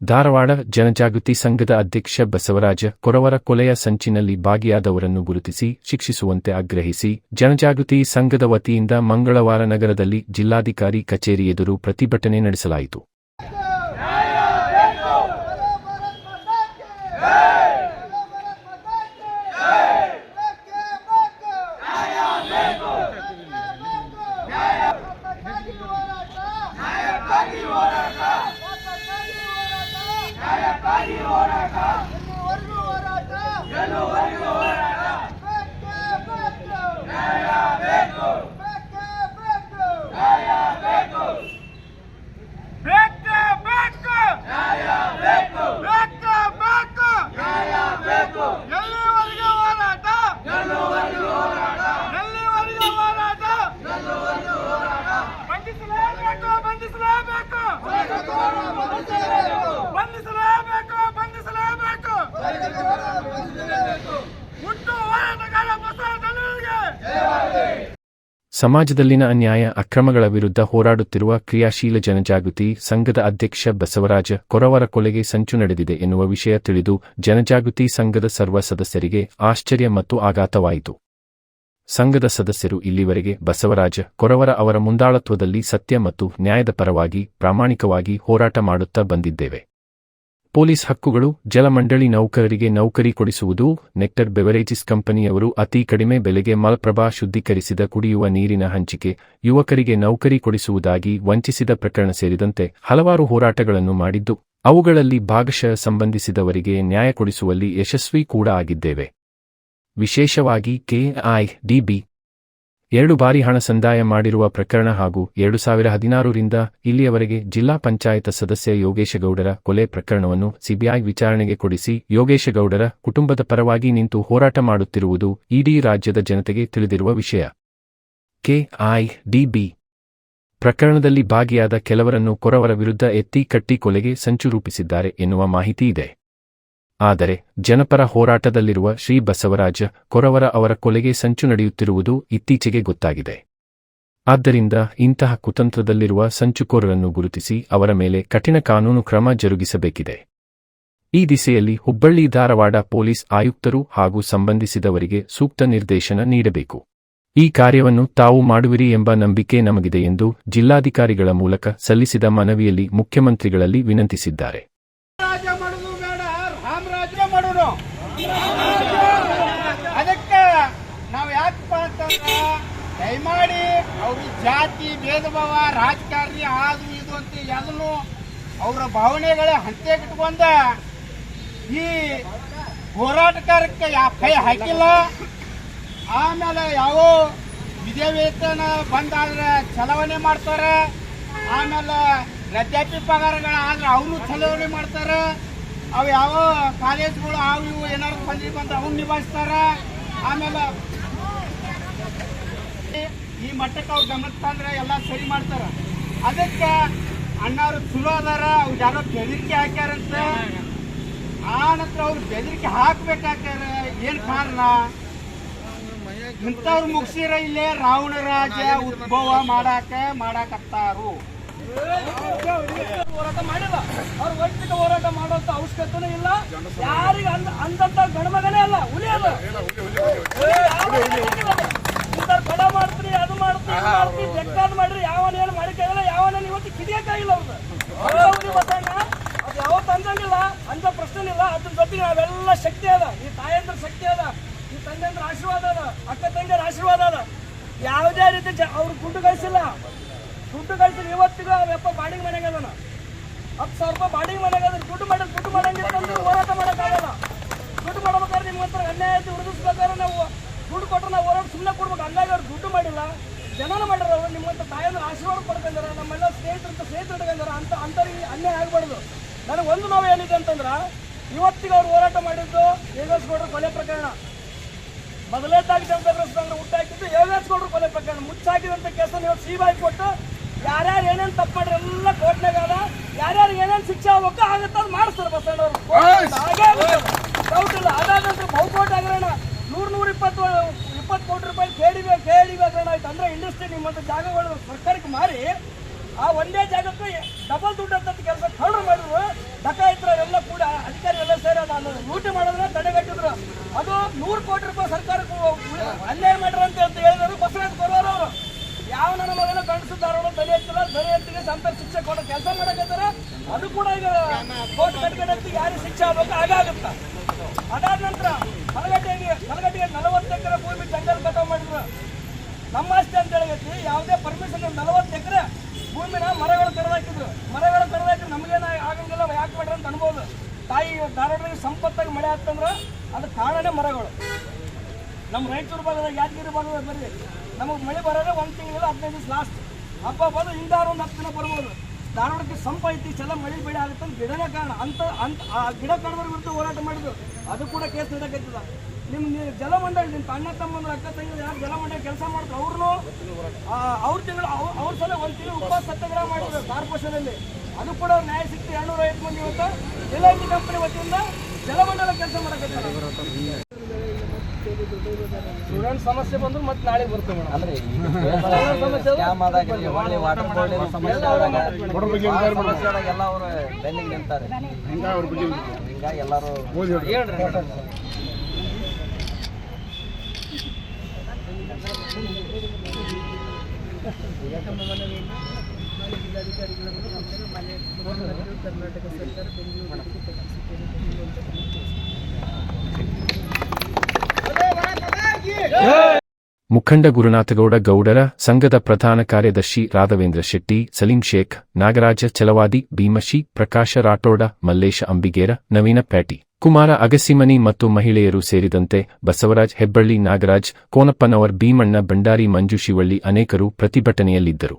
ಧಾರವಾಡ ಜನಜಾಗೃತಿ ಸಂಘದ ಅಧ್ಯಕ್ಷ ಬಸವರಾಜ ಕೊರವರ ಕೊಲೆಯ ಸಂಚಿನಲ್ಲಿ ಭಾಗಿಯಾದವರನ್ನು ಗುರುತಿಸಿ, ಶಿಕ್ಷಿಸುವಂತೆ ಆಗ್ರಹಿಸಿ, ಜನಜಾಗೃತಿ ಸಂಘದ ವತಿಯಿಂದ ಮಂಗಳವಾರ ನಗರದಲ್ಲಿ ಜಿಲ್ಲಾಧಿಕಾರಿ ಕಚೇರಿ ಎದುರು ಪ್ರತಿಭಟನೆ ನಡೆಸಲಾಯಿತು ಬೇಕು ಬೇಕು ನ್ಯಾಯ ಬೇಕು ಬೇಕು ಬೇಕು ನ್ಯಾಯ ಬೇಕು ಎಲ್ಲಿವರೆಗೆ ಹೋರಾಟ ಎಲ್ಲಿವರೆಗೆ ಹೋರಾಟ ಎಲ್ಲಿವರೆಗೆ ಹೋರಾಟ ಎಲ್ಲಿವರೆಗೆ ಹೋರಾಟ ಬಂಧಿಸಲೇಬೇಕು ಬಂಧಿಸಲೇಬೇಕು ಬಂಧಿಸಲೇಬೇಕು ಸಮಾಜದಲ್ಲಿನ ಅನ್ಯಾಯ, ಅಕ್ರಮಗಳ ವಿರುದ್ಧ ಹೋರಾಡುತ್ತಿರುವ ಕ್ರಿಯಾಶೀಲ ಜನಜಾಗೃತಿ ಸಂಘದ ಅಧ್ಯಕ್ಷ ಬಸವರಾಜ ಕೊರವರ ಕೊಲೆಗೆ ಸಂಚು ನಡೆದಿದೆ ಎನ್ನುವ ವಿಷಯ ತಿಳಿದು ಜನಜಾಗೃತಿ ಸಂಘದ ಸರ್ವ ಸದಸ್ಯರಿಗೆ ಆಶ್ಚರ್ಯ ಮತ್ತು ಆಘಾತವಾಯಿತು. ಸಂಘದ ಸದಸ್ಯರು ಇಲ್ಲಿವರೆಗೆ ಬಸವರಾಜ ಕೊರವರ ಅವರ ಮುಂದಾಳತ್ವದಲ್ಲಿ ಸತ್ಯ ಮತ್ತು ನ್ಯಾಯದ ಪರವಾಗಿ ಪ್ರಾಮಾಣಿಕವಾಗಿ ಹೋರಾಟ ಮಾಡುತ್ತಾ ಬಂದಿದ್ದೇವೆ. ಪೊಲೀಸ್ ಹಕ್ಕುಗಳು, ಜಲಮಂಡಳಿ ನೌಕರರಿಗೆ ನೌಕರಿ ಕೊಡಿಸುವುದು, ನೆಕ್ಟರ್ ಬೆವರೇಜಸ್ ಕಂಪನಿಯವರು ಅತಿ ಕಡಿಮೆ ಬೆಲೆಗೆ ಮಲಪ್ರಭಾ ಶುದ್ಧೀಕರಿಸಿದ ಕುಡಿಯುವ ನೀರಿನ ಹಂಚಿಕೆ, ಯುವಕರಿಗೆ ನೌಕರಿ ಕೊಡಿಸುವುದಾಗಿ ವಂಚಿಸಿದ ಪ್ರಕರಣ ಸೇರಿದಂತೆ ಹಲವಾರು ಹೋರಾಟಗಳನ್ನು ಮಾಡಿದ್ದು, ಅವುಗಳಲ್ಲಿ ಭಾಗಶಃ ಸಂಬಂಧಿಸಿದವರಿಗೆ ನ್ಯಾಯ ಕೊಡಿಸುವಲ್ಲಿ ಯಶಸ್ವಿ ಕೂಡ ಆಗಿದ್ದೇವೆ. ವಿಶೇಷವಾಗಿ ಕೆಐಡಿಬಿ ಎರಡು ಬಾರಿ ಹಣ ಸಂದಾಯ ಮಾಡಿರುವ ಪ್ರಕರಣ ಹಾಗೂ ಎರಡು ಸಾವಿರ ಹದಿನಾರರಿಂದ ಇಲ್ಲಿಯವರೆಗೆ ಜಿಲ್ಲಾ ಪಂಚಾಯತ್ ಸದಸ್ಯ ಯೋಗೇಶಗೌಡರ ಕೊಲೆ ಪ್ರಕರಣವನ್ನು ಸಿಬಿಐ ವಿಚಾರಣೆಗೆ ಕೊಡಿಸಿ ಯೋಗೇಶಗೌಡರ ಕುಟುಂಬದ ಪರವಾಗಿ ನಿಂತು ಹೋರಾಟ ಮಾಡುತ್ತಿರುವುದು ಇಡೀ ರಾಜ್ಯದ ಜನತೆಗೆ ತಿಳಿದಿರುವ ವಿಷಯ. ಕೆಐಡಿಬಿ ಪ್ರಕರಣದಲ್ಲಿ ಭಾಗಿಯಾದ ಕೆಲವರನ್ನು ಕೊರವರ ವಿರುದ್ಧ ಎತ್ತಿ ಕಟ್ಟಿ ಕೊಲೆಗೆ ಸಂಚು ರೂಪಿಸಿದ್ದಾರೆ ಎನ್ನುವ ಮಾಹಿತಿ ಇದೆ. ಆದರೆ ಜನಪರ ಹೋರಾಟದಲ್ಲಿರುವ ಶ್ರೀ ಬಸವರಾಜ ಕೊರವರ ಅವರ ಕೊಲೆಗೆ ಸಂಚು ನಡೆಯುತ್ತಿರುವುದು ಇತ್ತೀಚೆಗೆ ಗೊತ್ತಾಗಿದೆ. ಆದ್ದರಿಂದ ಇಂತಹ ಕುತಂತ್ರದಲ್ಲಿರುವ ಸಂಚುಕೋರರನ್ನು ಗುರುತಿಸಿ ಅವರ ಮೇಲೆ ಕಠಿಣ ಕಾನೂನು ಕ್ರಮ ಜರುಗಿಸಬೇಕಿದೆ. ಈ ದಿಸೆಯಲ್ಲಿ ಹುಬ್ಬಳ್ಳಿ ಧಾರವಾಡ ಪೊಲೀಸ್ ಆಯುಕ್ತರು ಹಾಗೂ ಸಂಬಂಧಿಸಿದವರಿಗೆ ಸೂಕ್ತ ನಿರ್ದೇಶನ ನೀಡಬೇಕು. ಈ ಕಾರ್ಯವನ್ನು ತಾವು ಮಾಡುವಿರಿ ಎಂಬ ನಂಬಿಕೆ ನಮಗಿದೆ ಎಂದು ಜಿಲ್ಲಾಧಿಕಾರಿಗಳ ಮೂಲಕ ಸಲ್ಲಿಸಿದ ಮನವಿಯಲ್ಲಿ ಮುಖ್ಯಮಂತ್ರಿಗಳಲ್ಲಿ ವಿನಂತಿಸಿದ್ದಾರೆ ರಾಜ ಮಾಡುದು ಬೇಡ ರಾಮರಾಜ್ಯ ಮಾಡುದು ಅದಕ್ಕೆ ನಾವು ಯಾಕಪ್ಪ ಅಂತಂದ್ರ ದಯಮಾಡಿ ಅವರು ಜಾತಿ ಭೇದ ಭಾವ ರಾಜಕಾರಣಿ ಅದು ಇದು ಅಂತ ಎಲ್ಲೂ ಅವರ ಭಾವನೆಗಳ ಹಂತೆಗಿಟ್ಕೊಂಡ ಈ ಹೋರಾಟಗಾರಕ್ಕೆ ಯಾ ಕೈ ಹಾಕಿಲ್ಲ. ಆಮೇಲೆ ಯಾವ ವಿದ್ಯಾವೇತನ ಬಂದಾದ್ರೆ ಚಲಾವಣೆ ಮಾಡ್ತಾರೆ. ಆಮೇಲೆ ವೃದ್ಧಾಪ್ಯ ಪಗಾರಗಳ ಆದ್ರೆ ಅವನು ಚಲಾವಣೆ ಮಾಡ್ತಾರೆ. ಅವು ಯಾವ ಕಾಲೇಜ್ಗಳು ಅವು ಇವು ಏನಾರು ಬಂದ್ರೆ ಬಂದ್ರೆ ಅವ್ನು ನಿಭಾಯಿಸ್ತಾರೆ. ಆಮೇಲೆ ಈ ಮಟ್ಟಕ್ಕೆ ಅವ್ರು ಗಮನಕ್ಕೆ ತಂದ್ರೆ ಎಲ್ಲ ಸರಿ ಮಾಡ್ತಾರ. ಅದಕ್ಕೆ ಅಣ್ಣವ್ರು ಚಲೋ ಅದಾರ ಅವ್ರು ಯಾರೋ ಬೆದರಿಕೆ ಹಾಕ್ಯಾರಂತ. ಆ ನಂತರ ಅವ್ರು ಬೆದರಿಕೆ ಹಾಕ್ಬೇಕಾಗ್ಯಾರ ಏನ್ ಕಾರಣ? ಇಂಥವ್ರು ಮುಗಿಸಿರ ಇಲ್ಲೇ ರಾವಣ ರಾಜ ಉದ್ಭವ ಮಾಡಾಕ ಮಾಡಾಕತ್ತಾರು. ಹೋರಾಟ ಮಾಡಿಲ್ಲ. ಅವ್ರು ವೈಯಕ್ತಿಕ ಹೋರಾಟ ಮಾಡುವಂತ ಅವಶ್ಯಕತೆನೂ ಇಲ್ಲ. ಯಾರಿಗೆ ಅಂದ ಅಂದಂತ ಗಣಮಗನೇ ಅಲ್ಲ ಹುಲಿ ಅಲ್ಲ ಇಂಥವ್ರು ಕಡ ಮಾಡ್ತೀರಿ ಅದು ಮಾಡ್ತೀರಿ ಮಾಡ್ತೀರಿ ಬೇಕಾದ್ ಮಾಡ್ರಿ ಯಾವನೇನು ಮಾಡಿಕಾಗಿಲ್ಲ ಯಾವನೇನು ಇವತ್ತು ಕಿಡಿಯಕ್ಕಾಗಿಲ್ಲ ಅವ್ರದ್ದು ಬಸಣ್ಣ ಅದು ಯಾವತ್ತು ಅಂದಂಗಿಲ್ಲ ಅಂತ ಪ್ರಶ್ನೆ ಇಲ್ಲ ಅದ್ರ ಜೊತೆಗೆ ನಾವೆಲ್ಲ ಶಕ್ತಿ ಅದ. ಈ ತಾಯಂದ್ರ ಶಕ್ತಿ ಅದ ಈ ತಂದೆಂದ್ರ ಆಶೀರ್ವಾದ ಅದ ಅಕ್ಕ ತಂಗಿಯರ ಆಶೀರ್ವಾದ ಅದ. ಯಾವುದೇ ರೀತಿ ಅವ್ರು ದುಡ್ಡು ಗಳಿಸಿಲ್ಲ. ದುಡ್ಡು ಕಳಿಸಿಲ್ಲ ಇವತ್ತಿಗೂ ಅವೆಪ್ಪ ಬಾಡಿಗೆ ಮನೆಗೆ ಅದನ. ಹತ್ತು ಸಾವಿರ ರೂಪಾಯಿ ಬಾಡಿಗೆ ಮನೆಗೆ ಅದ್ರ ದುಡ್ಡು ಮಾಡಿ ದುಡ್ಡು ಮಾಡಂಗಿಲ್ಲ ಹೋರಾಟ ಮಾಡೋಕ್ಕಾಗಲ್ಲ. ದುಡ್ಡು ಮಾಡ್ಬೇಕಾದ್ರೆ ನಿಮ್ಮ ಹತ್ರ ಅನ್ಯಾಯ ಐತಿ ನಾವು ದುಡ್ಡು ಕೊಟ್ಟರೆ ನಾವು ಹೋರಾಟ ಸುಮ್ಮನೆ ಕೊಡ್ಬೇಕು. ಹಂಗಾಗಿ ಅವ್ರು ದುಡ್ಡು ಮಾಡಿಲ್ಲ. ಜನನ ಮಾಡ್ಯಾರ ಅವ್ರು ನಿಮ್ಮಂತ ತಾಯಂದ್ರೆ ಆಶೀರ್ವಾದ ಪಡ್ಕೊಂಡಾರ ನಮ್ಮೆಲ್ಲ ಸ್ನೇಹಿತರಂತ ಸ್ನೇಹಿತರು ಇಟ್ಕೊಂಡಾರ ಅಂತ ಅಂಥವ್ರಿಗೆ ಅನ್ಯಾಯ ಆಗಬಾರ್ದು. ನನಗೆ ಒಂದು ನೋವು ಏನಿದೆ ಅಂತಂದ್ರೆ ಇವತ್ತಿಗೆ ಅವ್ರು ಹೋರಾಟ ಮಾಡಿದ್ದು ಯೋಗೇಶ್ಗೌಡರ ಕೊಲೆ ಪ್ರಕರಣ. ಮೊದಲೇದಾಗಿ ಜನತಾ ಹುಟ್ಟಾಕಿದ್ದು ಯೋಗೇಶ್ಗೌಡರ ಕೊಲೆ ಪ್ರಕರಣ. ಮುಚ್ಚಾಕಿದಂತ ಕೆಲಸ ಇವತ್ತು ಸಿಬಿಐ ಕೊಟ್ಟು ಯಾರ್ಯಾರು ಏನೇನು ತಪ್ಪು ಮಾಡ್ರಿ ಎಲ್ಲ ಕೋರ್ಟ್ನಾಗ ಅದ ಯಾರ್ಯಾರು ಏನೇನು ಶಿಕ್ಷೆ ಆಗ್ಬೇಕು ಆಗುತ್ತೆ ಅದು ಮಾಡಿಸ್ತಾರೆ ಬಸಣ್ಣವ್ರು ಹಾಗೇ ಡೌಟ್ ಇಲ್ಲ ಅದಾದ ನಂತರ ಬಹುಕೋಟಿ ಹಗರಣ ನೂರ್ ನೂರ ಇಪ್ಪತ್ತು ಇಪ್ಪತ್ತು ಕೋಟಿ ರೂಪಾಯಿ ಕೇಳಿವೆ ಕೇಳಿವೆ ಹಗರಣ ಆಯ್ತು ಅಂದ್ರೆ ಇಂಡಸ್ಟ್ರಿ ನಿಮ್ಮಂತ ಜಾಗಗಳು ಸರ್ಕಾರಕ್ಕೆ ಮಾರಿ, ಆ ಒಂದೇ ಜಾಗಕ್ಕೆ ಡಬಲ್ ದುಡ್ಡು ಅಂತ ಕೆಲಸ ಕಳ್ಳರು ಮಾಡಿದ್ರು. ಡಕಾಯಿತರೆಲ್ಲ ಕೂಡ ಅಧಿಕಾರಿಗಳೆಲ್ಲ ಸೇರಿ ಅದನ್ನು ಲೂಟಿ ಮಾಡಿದ್ರೆ ತಡೆಗಟ್ಟಿದ್ರು ಅದು ನೂರು ಕೋಟಿ ರೂಪಾಯಿ ಸರ್ಕಾರಕ್ಕೆ ಅನ್ಯಾಯ ಮಾಡ್ರ ಅಂತ ಹೇಳಿದ್ರು ಬಸವರಾಜ್ ಬರೋರು ಅವರು. ಯಾವ ನನ್ನ ಮಗನ ಗಂಡಸಿದ್ದಾರೋ ತಲೆ ಎತ್ತಿಲ್ಲ ಧ್ವನಿ ಎತ್ತಿಗೆ ಸಂತ ಶಿಕ್ಷೆ ಕೊಡೋ ಕೆಲಸ ಮಾಡಕತ್ತಾರ ಅದು ಕೂಡ ಈಗ ಕೋರ್ಟ್ ಕಟ್ಕೊಂಡಂತ, ಯಾರಿಗೆ ಶಿಕ್ಷೆ ಆಗ್ಬೇಕು ಆಗಾಗುತ್ತ ಅದಾದ ನಂತರ ಕಲಗಟ್ಟಿಗೆ ಕಲಗಟ್ಟಿಗೆ ನಲವತ್ತು ಎಕರೆ ಭೂಮಿ ಜಂಗಲ್ ಕಟಾವ್ ಮಾಡಿದ್ರು ನಮ್ಮ ಆಸ್ತಿ ಅಂತ ಹೇಳಿ ಯಾವುದೇ ಪರ್ಮಿಷನ್ ನಲವತ್ತು ಎಕರೆ ಭೂಮಿನ ಮರಗಳು ತೆರೆದಾಕಿದ್ರು ಮರಗಳು ತೆರೆದಾಕಿ ನಮಗೇನ ಆಗಂಗಿಲ್ಲ. ಯಾಕೆ ಮಾಡ್ರಿ ಅಂತ ಅನ್ಬೋದು. ತಾಯಿ ಧಾರವಾಡದಲ್ಲಿ ಸಂಪತ್ತಾಗಿ ಮಳೆ ಆಗ್ತಂದ್ರೆ ಅದು ಕಾರಣನೇ ಮರಗಳು. ನಮ್ಮ ರಾಯಚೂರು ಭಾಗದಾಗ, ಯಾದಗಿರಿ ಭಾಗದಾಗ ಬರ್ರಿ. ನಮಗೆ ಮಳೆ ಬರೋದೇ ಒಂದು ತಿಂಗಳಿಲ್ಲ, ಹದಿನೈದು ದಿವಸ ಲಾಸ್ಟ್ ಹಬ್ಬ ಬಂದು ಹಿಂದಾರು ಒಂದು ಹತ್ತು ದಿನ ಬರ್ಬೋದು. ಧಾರವಾಡಕ್ಕೆ ಸಂಪ ಐತಿ ಚೆಲ್ಲ ಮಳೆ ಬೆಳೆ ಆಗುತ್ತೆ ಗಿಡನೇ ಕಾರಣ. ಅಂತ ಅಂತ ಆ ಗಿಡ ಕಾಣುವ ಹೋರಾಟ ಮಾಡಿದ್ರು. ಅದು ಕೂಡ ಕೇಸ್ ನಡೆಯಕತ್ತಿದ. ನಿಮ್ಮ ನೀವು ಜಲಮಂಡಳಿ ನಿಮ್ಮ ಅಣ್ಣ ತಮ್ಮಂದ್ರ ಅಕ್ಕ ತಂಗಿ ಯಾರು ಜಲಮಂಡಳಿ ಕೆಲಸ ಮಾಡ್ತಾರೆ? ಅವ್ರನ್ನು ಅವ್ರ ತಿಂಗಳು ಅವ್ರ ಸಲ ಒಂದು ತಿಂಗಳು ಉಪವಾಸ ಸತ್ಯಾಗ್ರಹ ಮಾಡಿದ್ರು ಕಾರ್ಪೊರೇಷನಲ್ಲಿ. ಅದು ಕೂಡ ನ್ಯಾಯ ಸಿಕ್ತು ಎರಡ್ನೂರ ಐವತ್ತು ಮಂದಿ ಇವತ್ತು ಎಲ್ ಐ ಟಿ ಕಂಪನಿ ವತಿಯಿಂದ ಜಲಮಂಡಲ ಕೆಲಸ ಮಾಡಕತ್ತಿದ್ದಾರೆ ಸ್ಟೂಡೆಂಟ್ ಸಮಸ್ಯೆ ಬಂದ್ರು ಮತ್ತೆ ನಾಳೆ ಬರ್ತೇವೆ ಎಲ್ಲ ಅವರು ಬೆನ್ನಿಗೆ ನಿಂತಾರೆ ಹಿಂಗಾಗಿ ಎಲ್ಲರೂ ಮುಖಂಡ ಗುರುನಾಥಗೌಡ ಗೌಡರ ಸಂಘದ ಪ್ರಧಾನ ಕಾರ್ಯದರ್ಶಿ ರಾಘವೇಂದ್ರ ಶೆಟ್ಟಿ, ಸಲೀಂ ಶೇಖ್, ನಾಗರಾಜ ಚಲವಾದಿ, ಭೀಮಶಿ, ಪ್ರಕಾಶ ರಾಠೋಡ, ಮಲ್ಲೇಶ ಅಂಬಿಗೇರ, ನವೀನ ಪ್ಯಾಟಿ, ಕುಮಾರ ಅಗಸಿಮನಿ ಮತ್ತು ಮಹಿಳೆಯರು ಸೇರಿದಂತೆ ಬಸವರಾಜ್ ಹೆಬ್ಬಳ್ಳಿ ನಾಗರಾಜ್, ಕೋನಪ್ಪನವರ್ ಭೀಮಣ್ಣ ಭಂಡಾರಿ ಮಂಜು ಶಿವಳ್ಳಿ ಅನೇಕರು ಪ್ರತಿಭಟನೆಯಲ್ಲಿದ್ದರು.